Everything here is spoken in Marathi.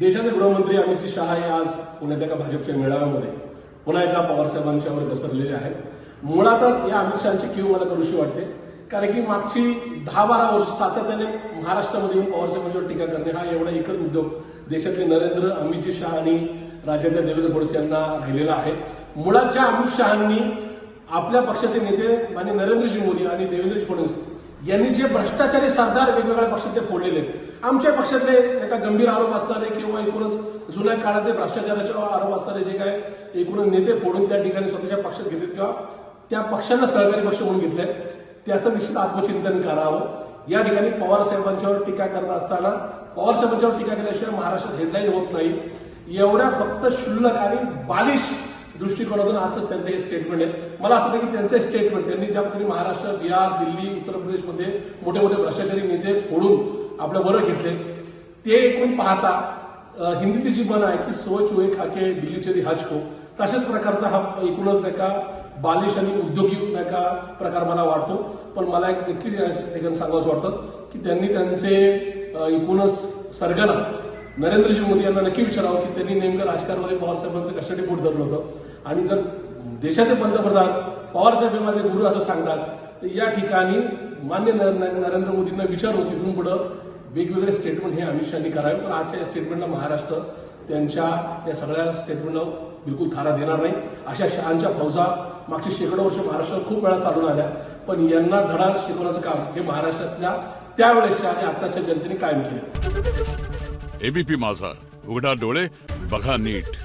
देशाचे गृहमंत्री अमित शहा हे आज पुण्यात एका भाजपच्या मेळाव्यामध्ये पुन्हा एकदा पवारसाहेबांच्यावर घसरलेले आहेत. मुळातच या अमित शहाची क्यू मला करूशी वाटते. कारण की मागची दहा बारा वर्ष सातत्याने महाराष्ट्रामध्ये येऊन पवारसाहेबांच्यावर टीका करणे हा एवढा एकच उद्योग देशातले नरेंद्र अमितजी शहा आणि राज्यातल्या देवेंद्र फडणवीस यांना राहिलेला आहे. मुळातच्या अमित शहांनी आपल्या पक्षाचे नेते आणि नरेंद्रजी मोदी आणि देवेंद्रजी फडणवीस यांनी जे भ्रष्टाचारी सरदार वेगवेगळ्या पक्षात ते फोडलेले आमच्या पक्षातले एका गंभीर आरोप असणारे किंवा एकूणच जुन्या काळातले भ्रष्टाचाराचे आरोप असणारे जे काय एकूणच नेते फोडून त्या ठिकाणी स्वतःच्या पक्षात घेतले किंवा त्या पक्षांना सहकारी पक्ष म्हणून घेतले त्याचं निश्चित आत्मचिंतन करावं. या ठिकाणी पवार साहेबांच्यावर टीका करत असताना पवार साहेबांच्यावर टीका केल्याशिवाय महाराष्ट्रात हेडलाईन होत नाही. एवढ्या फक्त क्षुल्लक आणि बालिश दृष्टिकोनातून आजच त्यांचं हे स्टेटमेंट आहे. मला असं वाटतं की त्यांचं स्टेटमेंट त्यांनी ज्या पद्धतीने महाराष्ट्र बिहार दिल्ली उत्तर प्रदेशमध्ये मोठे मोठे भ्रष्टाचारी नेते फोडून आपलं बरं घेतले ते एकूण पाहता हिंदीतली जी म्हण आहे की सो चुहे खाके बिल्लीचे रिहाज को तशाच प्रकारचा हा एकूणच नाही का बालिश आणि उद्योगी नाही का प्रकार मला वाटतो. पण मला एक नक्कीच या ठिकाणी सांगावंसं वाटतं की त्यांनी त्यांचे एकूणच सरगना नरेंद्रजी मोदी यांना नक्की विचारावं की त्यांनी नेमकं राजकारणामध्ये पवारसाहेबांचं कशासाठी पोट धरलं होतं. आणि जर देशाचे पंतप्रधान पवारसाहेब हे माझे गुरु असं सांगतात तर या ठिकाणी मान्य नरेंद्र मोदींना विचारू तिथून पुढं वेगवेगळे स्टेटमेंट हे अमित शहानी करावे. पण आजच्या या स्टेटमेंटला महाराष्ट्र त्यांच्या या सगळ्या स्टेटमेंटला बिलकुल थारा देणार नाही. अशा शहांच्या फौजा मागचे शेकडो वर्ष महाराष्ट्रात खूप वेळा चालून आल्या. पण यांना धडा शिकवण्याचं काम हे महाराष्ट्रातल्या त्यावेळेसच्या आणि आत्ताच्या जनतेने कायम केलं. एबीपी माझा. उघडा डोळे बघा नीट.